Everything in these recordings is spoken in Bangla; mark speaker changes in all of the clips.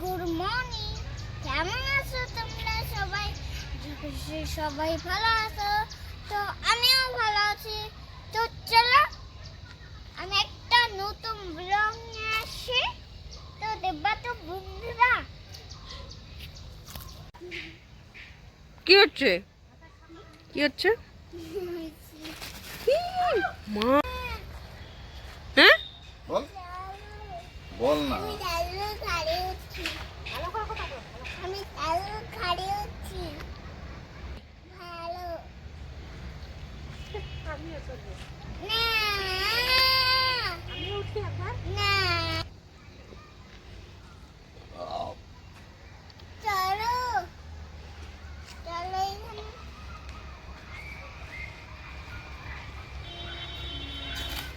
Speaker 1: গুড মর্নিং কেমন আছো তোমরা সবাই? সবাই ভালো আছো? তো আমিও ভালো আছি। তো চলো আমি একটা নতুন ব্লগ নিয়ে আসছি তো দেখবা তো বন্ধুরা।
Speaker 2: কি হচ্ছে? কি হচ্ছে? মা। হ্যাঁ?
Speaker 3: বল। বল না
Speaker 1: আমি চালু খাড়ি উঠছি আমি চালু খাড়ি উঠছি ভালো না না চলো চলো এখানে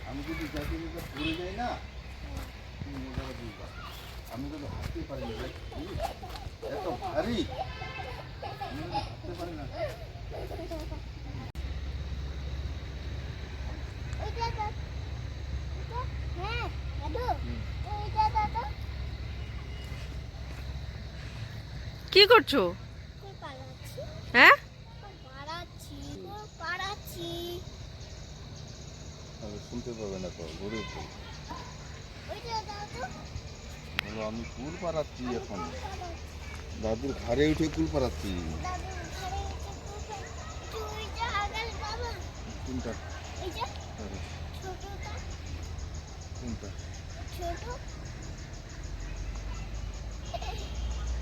Speaker 3: আমি যদি যাকে নিতে পড়ে যাই না আমি যদি হাঁটতে পারি না এত ভারী। হাঁটতে পারি না।
Speaker 2: কি করছ? হ্যাঁ?
Speaker 3: শুনতে পাবে না তো ঘুরে উঠবে বলো আমি কুল পাড়াচ্ছি এখন। দাদুর ঘাড়ে উঠে কুল পাড়াচ্ছি। কোনটা? কোনটা?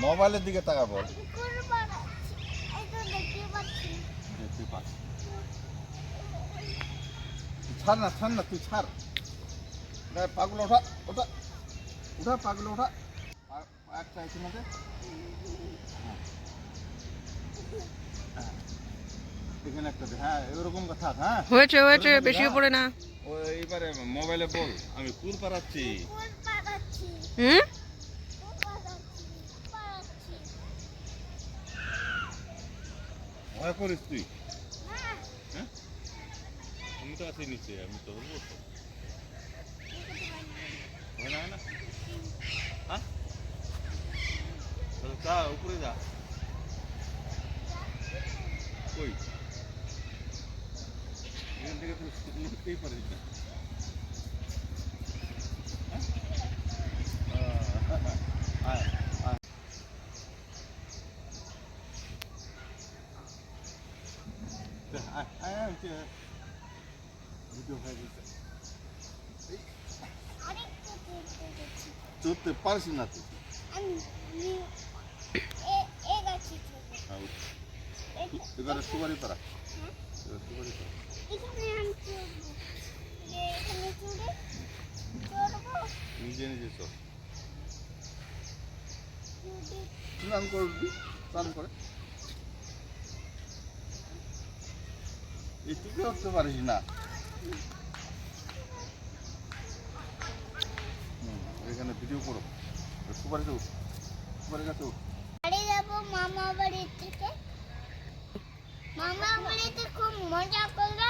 Speaker 3: মোবাইলের দিকে তাকা বল দেখতে পাচ্ছি। ছাড় না ছাড় না তুই ছাড়। পাগুলো ওঠা ওঠা। ওঠা পাগুলো ওঠা। একটা। হ্যাঁ। হ্যাঁ। এখানে একটা হ্যাঁ এরকম থাক হ্যাঁ।
Speaker 2: হয়েছে হয়েছে বেশি উপরে না।
Speaker 3: ও এইবারে মোবাইলে বল আমি কুল পাড়াচ্ছি।
Speaker 2: হুম?
Speaker 3: করিস তুই? হ্যাঁ? আমি তো আছি নিচে, আমি তো বলব হয় না হয় না? হ্যাঁ? যা, উপরে যা। কই? এখান থেকে তুই উঠতেই পারিস না। চড়তে পারিস না তুই। এবারে সুপারি পারা সুপারি পারা নিজে নিজে চল স্নান করবি স্নান করে এইটুকু উঠতে পারিস না। এখানে ভিডিও করো। সুপারিতে উঠ। সুপারি গাছে উঠ।
Speaker 1: বাড়ি যাব মামা বাড়ি থেকে। মামা বাড়িতে খুব মজা করব